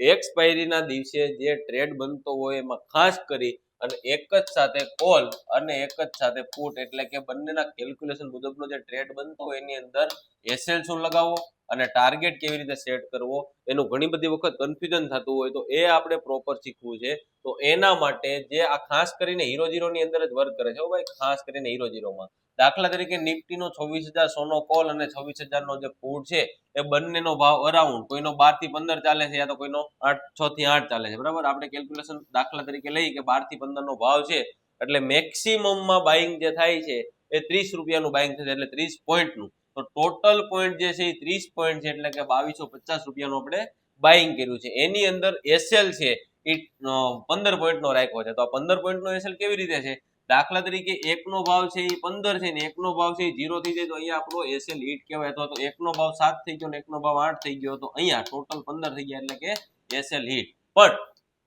એક્સપાયરીના દિવસે જે ટ્રેડ બનતો હોય એમાં ખાસ કરી અને એક જ સાથે કોલ અને એક જ સાથે પુટ એટલે કે બંનેના કેલ્ક્યુલેશન મુજબનો જે ટ્રેડ બનતો હોય એની અંદર એસેલ શું લગાવવો અને ટાર્ગેટ કેવી રીતે સેટ કરવો, એનું ઘણી બધી વખત કન્ફ્યુઝન થતું હોય તો એ આપણે પ્રોપર શીખવું છે. તો એના માટે જે આ ખાસ કરીને હીરો જીરોની અંદર જ વર્ક કરે છે ભાઈ, ખાસ કરીને હીરો જીરોમાં દાખલા તરીકે નિફ્ટીનો છવ્વીસ હજાર સોનો કોલ અને છવ્વીસ હજારનો જે ફૂડ છે, એ બંનેનો ભાવ અરાઉન્ડ કોઈનો બારથી પંદર ચાલે છે યા તો કોઈનો આઠ છ થી આઠ ચાલે છે. બરાબર? આપણે કેલ્ક્યુલેશન દાખલા તરીકે લઈએ કે બારથી પંદર નો ભાવ છે, એટલે મેક્સિમમમાં બાઇંગ જે થાય છે, એ ત્રીસ રૂપિયાનું બાઇંગ થશે, એટલે ત્રીસ પોઈન્ટનું તો ટોટલ પોઈન્ટ જે છે એ ત્રીસ પોઈન્ટ છે, એટલે કે બાવીસો પચાસ રૂપિયાનું આપણે બાઇંગ કર્યું છે. એની અંદર એસએલ છે એ પંદર પોઈન્ટનો રાખ્યો છે. તો આ પંદર પોઈન્ટનો એસએલ કેવી રીતે છે? દાખલા તરીકે એકનો ભાવ છે એ પંદર છે ને એકનો ભાવ છે એ ઝીરો થઈ જાય તો અહીંયા આપણો એસએલ હિટ કહેવાય. તો એકનો ભાવ સાત થઈ ગયો ને એકનો ભાવ આઠ થઈ ગયો તો અહીંયા ટોટલ પંદર થઈ ગયા એટલે કે એસએલ હિટ પણ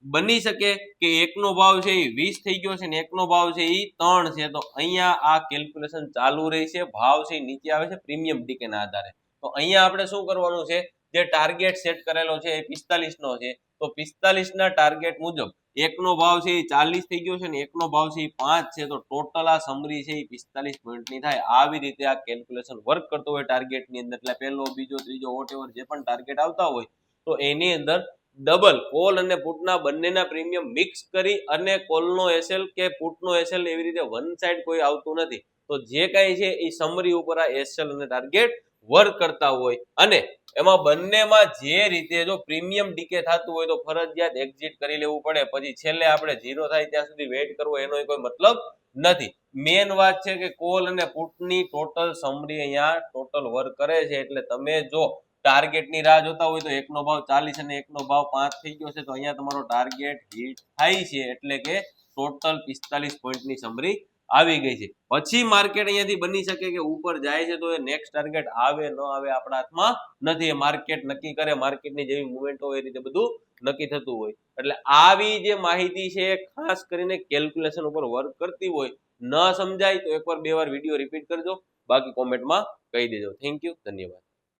બની શકે કે એકનો ભાવ છે એ વીસ થઈ ગયો છે ને એકનો ભાવ છે એ ત્રણ છે, તો અહીંયા આ કેલ્ક્યુલેશન ચાલુ રહેશે, ભાવ છે નીચે આવે છે પ્રીમિયમ ટીકેના આધારે. તો અહીંયા આપણે શું કરવાનું છે? જે ટાર્ગેટ સેટ કરેલો છે એ પિસ્તાલીસ નો છે. તો પિસ્તાલીસ ના ટાર્ગેટ મુજબ એકનો ભાવ છે એ ચાલીસ થઈ ગયો છે ને એકનો ભાવ છે એ પાંચ છે, તો ટોટલ આ સમરી છે એ પિસ્તાલીસ પોઈન્ટની થાય. આવી રીતે આ કેલ્ક્યુલેશન વર્ક કરતો હોય ટાર્ગેટની અંદર. એટલે પહેલો, બીજો, ત્રીજો વોટ જે પણ ટાર્ગેટ આવતા હોય, તો એની અંદર ડબલ કોલ અને પુટના બંનેના પ્રીમિયમ મિક્સ કરી અને કોલનો એસએલ કે પુટનો એસએલ એવી રીતે વન સાઈડ કોઈ આવતું નથી. તો જે કાંઈ છે એ સમરી ઉપર આ એસએલ અને ટાર્ગેટ વર્ક કરતા હોય. અને એમાં બંનેમાં જે રીતે જો પ્રીમિયમ ડીકે થતું હોય તો ફરજિયાત એક્ઝિટ કરી લેવું પડે. પછી છેલ્લે આપણે ઝીરો થાય ત્યાં સુધી વેઇટ કરવો એનો કોઈ મતલબ નથી. મેન વાત છે કે કોલ અને પુટની ટોટલ સમરી અહીંયા ટોટલ વર્ક કરે છે. એટલે તમે જો ટાર્ગેટની રાહ જોતા હોય તો એકનો ભાવ ચાલીસ અને એકનો ભાવ પાંચ થઈ ગયો છે, તો અહીંયા તમારો ટાર્ગેટ હિટ થાય છે, એટલે કે ટોટલ પિસ્તાલીસ પોઈન્ટની સમરી આવી ગઈ છે. પછી માર્કેટ અહીંયાથી બની શકે કે ઉપર જાય છે, તો એ નેક્સ્ટ ટાર્ગેટ આવે, ન આવે આપણા હાથમાં નથી. એ માર્કેટ નક્કી કરે, માર્કેટની જેવી મુવમેન્ટ હોય એ રીતે બધું નક્કી થતું હોય. એટલે આવી જે માહિતી છે ખાસ કરીને કેલ્ક્યુલેશન ઉપર વર્ક કરતી હોય, ન સમજાય તો એકવાર બે વાર વીડિયો રિપીટ કરજો, બાકી કોમેન્ટમાં કહી દેજો. થેન્ક યુ ધન્યવાદ.